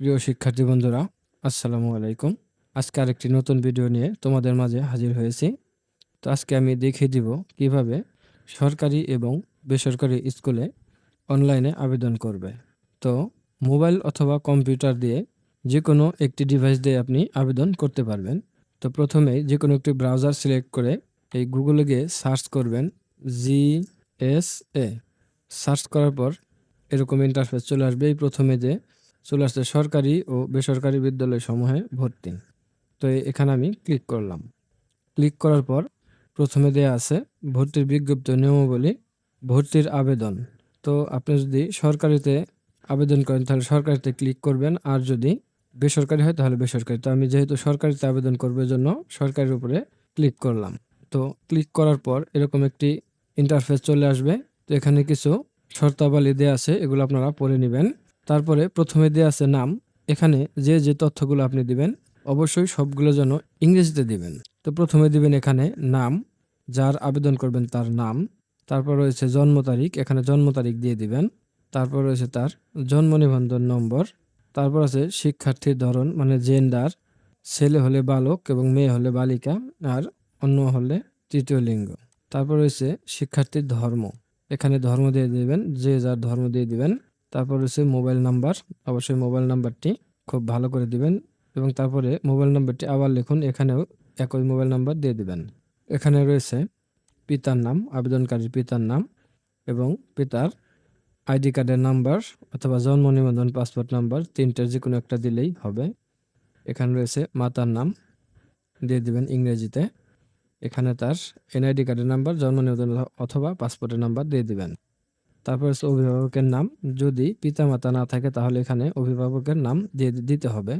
প্রিয় শিক্ষার্থী বন্ধুরা, আসসালামু আলাইকুম। আজকে আরেকটি নতুন ভিডিও নিয়ে তোমাদের মাঝে হাজির হয়েছি। তো আজকে আমি দেখিয়ে দিব কীভাবে সরকারি এবং বেসরকারি স্কুলে অনলাইনে আবেদন করবে। তো মোবাইল অথবা কম্পিউটার দিয়ে যে কোনো একটি ডিভাইস দিয়ে আপনি আবেদন করতে পারবেন। তো প্রথমে যে কোনো একটি ব্রাউজার সিলেক্ট করে এই গুগলে গিয়ে সার্চ করবেন জি এস এ। সার্চ করার পর এরকম ইন্টারফেস চলে আসবে। এই প্রথমে যে চলে আসছে সরকারি ও বেসরকারি বিদ্যালয় সমূহে ভর্তি। তো এখানে আমি ক্লিক করলাম। ক্লিক করার পর প্রথমে দেয়া আছে ভর্তির বিজ্ঞপ্তি নিয়মাবলী, ভর্তির আবেদন। তো আপনি যদি সরকারিতে আবেদন করেন, তাহলে সরকারিতে ক্লিক করবেন। আর যদি বেসরকারি হয়, তাহলে বেসরকারি। তো আমি যেহেতু সরকারিতে আবেদন করব জন্য সরকারের উপরে ক্লিক করলাম। তো ক্লিক করার পর এরকম একটি ইন্টারফেস চলে আসবে। তো এখানে কিছু শর্তাবলী দেওয়া আছে, এগুলো আপনারা পড়ে নেবেন। তারপরে প্রথমে দেওয়া আছে নাম। এখানে যে যে তথ্যগুলো আপনি দিবেন, অবশ্যই সবগুলো যেন ইংরেজিতে দিবেন। তো প্রথমে দিবেন এখানে নাম, যার আবেদন করবেন তার নাম। তারপর রয়েছে জন্ম তারিখ, এখানে জন্ম তারিখ দিয়ে দিবেন। তারপর রয়েছে তার জন্ম নিবন্ধন নম্বর। তারপর আছে শিক্ষার্থীর ধরন মানে জেন্ডার ছেলে হলে বালক এবং মেয়ে হলে বালিকা, আর অন্য হলে তৃতীয় লিঙ্গ। তারপর রয়েছে শিক্ষার্থীর ধর্ম, এখানে ধর্ম দিয়ে দিবেন, যে যার ধর্ম দিয়ে দিবেন। তারপর রয়েছে মোবাইল নাম্বার, অবশ্যই মোবাইল নাম্বারটি খুব ভালো করে দিবেন এবং তারপরে মোবাইল নাম্বারটি আবার লিখুন, এখানেও একই মোবাইল নাম্বার দিয়ে দিবেন। এখানে রয়েছে পিতার নাম, আবেদনকারীর পিতার নাম এবং পিতার আইডি কার্ডের নাম্বার অথবা জন্ম নিবন্ধন, পাসপোর্ট নাম্বার, তিনটার যে কোনো একটা দিলেই হবে। এখানে রয়েছে মাতার নাম, দিয়ে দিবেন ইংরেজিতে। এখানে তার এনআইডি কার্ডের নাম্বার, জন্ম নিবন্ধন অথবা পাসপোর্টের নাম্বার দিয়ে দিবেন। তারপর হচ্ছে অভিভাবকের নাম। যদি পিতামাতা না থাকে, তাহলে এখানে অভিভাবকের নাম দিয়ে দিতে হবে।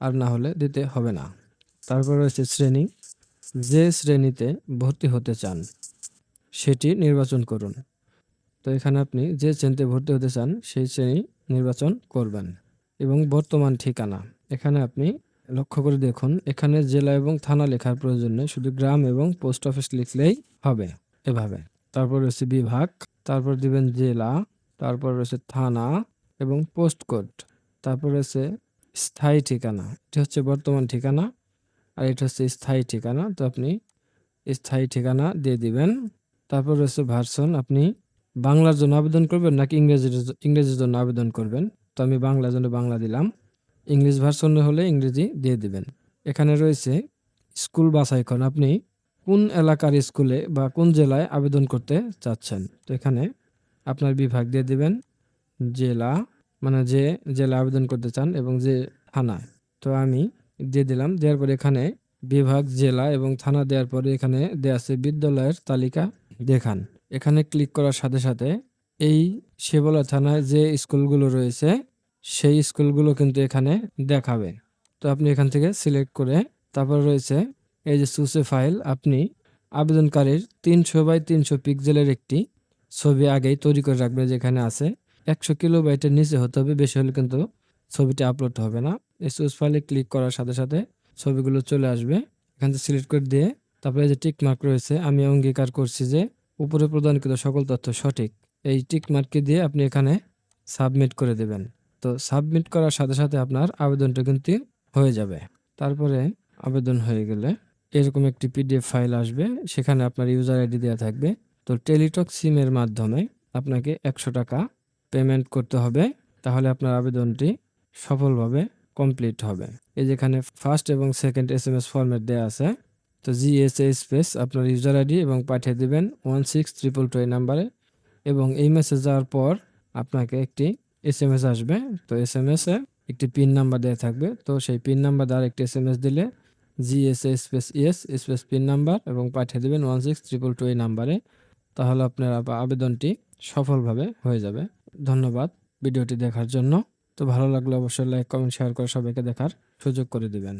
আর না হলে দিতে হবে না। তারপর রয়েছে শ্রেণি। যে শ্রেণীতে ভর্তি হতে চান, সেটি নির্বাচন করুন। তো এখানে আপনি যে শ্রেণীতে ভর্তি হতে চান, সেই শ্রেণি নির্বাচন করবেন। এবং বর্তমান ঠিকানা। এখানে আপনি লক্ষ্য করে দেখুন, এখানে জেলা এবং থানা লেখার প্রয়োজন নেই। শুধু গ্রাম এবং পোস্ট অফিস লিখলেই হবে এভাবে। তারপর রয়েছে বিভাগ। তারপর দিবেন জেলা, তারপর রয়েছে থানা এবং পোস্ট কোড। তারপর রয়েছে স্থায়ী ঠিকানা, এটি হচ্ছে বর্তমান ঠিকানা আর এটা হচ্ছে স্থায়ী ঠিকানা। তো আপনি স্থায়ী ঠিকানা দিয়ে দিবেন। তারপর রয়েছে ভার্সন, আপনি বাংলার জন্য আবেদন করবেন নাকি ইংরেজির ইংরেজির জন্য আবেদন করবেন? তো আমি বাংলার জন্য বাংলা দিলাম। ইংলিশ ভার্সন হলে ইংরেজি দিয়ে দিবেন। এখানে রয়েছে স্কুল বাছাইখন আপনি কোন এলাকার স্কুলে বা কোন জেলায় আবেদন করতে চাচ্ছেন? তো এখানে আপনার বিভাগ দিয়ে দেবেন জেলা মানে যে জেলা আবেদন করতে চান এবং যে থানা তো আমি দিয়ে দিলাম, দেওয়ার পরে এখানে বিভাগ, জেলা এবং থানা দেওয়ার পরে এখানে দেওয়া আছে বিদ্যালয়ের তালিকা দেখান। এখানে ক্লিক করার সাথে সাথে এই সেবলা থানায় যে স্কুলগুলো রয়েছে, সেই স্কুলগুলো কিন্তু এখানে দেখাবে। তো আপনি এখান থেকে সিলেক্ট করে তারপর রয়েছে এই যে সুসে ফাইল আপনি আবেদনকারীর তিনশো বাই তিনশো পিক্সেলের একটি ছবি আগেই তৈরি করে রাখবেন যেখানে আছে একশো কিলোবাইটের নিচে হতে হবে, বেশি হলে কিন্তু ছবিটি আপলোড হবে না। এই সুস ফাইলে ক্লিক করার সাথে সাথে ছবিগুলো চলে আসবে। এখান থেকে সিলেক্ট করে দিয়ে তারপরে যে টিক মার্ক রয়েছে, আমি অঙ্গীকার করছি যে উপরে প্রদানকৃত সকল তথ্য সঠিক। এই টিক মার্ককে দিয়ে আপনি এখানে সাবমিট করে দেবেন। তো সাবমিট করার সাথে সাথে আপনার আবেদনটা কিন্তু হয়ে যাবে। তারপরে আবেদন হয়ে গেলে এরকম একটি পিডিএফ ফাইল আসবে, সেখানে আপনার ইউজার আইডি দেওয়া থাকবে। তো টেলিটক সিমের মাধ্যমে আপনাকে একশো টাকা পেমেন্ট করতে হবে, তাহলে আপনার আবেদনটি সফলভাবে কমপ্লিট হবে। এই যেখানে ফার্স্ট এবং second S M S format দেওয়া আছে, তো জি এস জিএসএ স্পেস আপনার ইউজার আইডি এবং পাঠিয়ে দেবেন ওয়ান সিক্স ট্রিপল টু এই নাম্বারে এবং এই মেসেজ যাওয়ার পর আপনাকে একটি এস এম এস আসবে, তো এস এম এসে একটি পিন নাম্বার দেওয়া থাকবে। তো সেই পিন নাম্বার দ্বারা একটি এস এম এস দিলে GSA space ES space pin number এবং পাঠিয়ে দেবেন ওয়ান সিক্স ট্রিপল টু এই নাম্বারে তাহলে আপনার আবেদনটি সফলভাবে হয়ে যাবে। ধন্যবাদ ভিডিওটি দেখার জন্য। তো ভালো লাগলে অবশ্যই লাইক কমেন্ট শেয়ার করে সবাইকে দেখার সুযোগ করে দিবেন।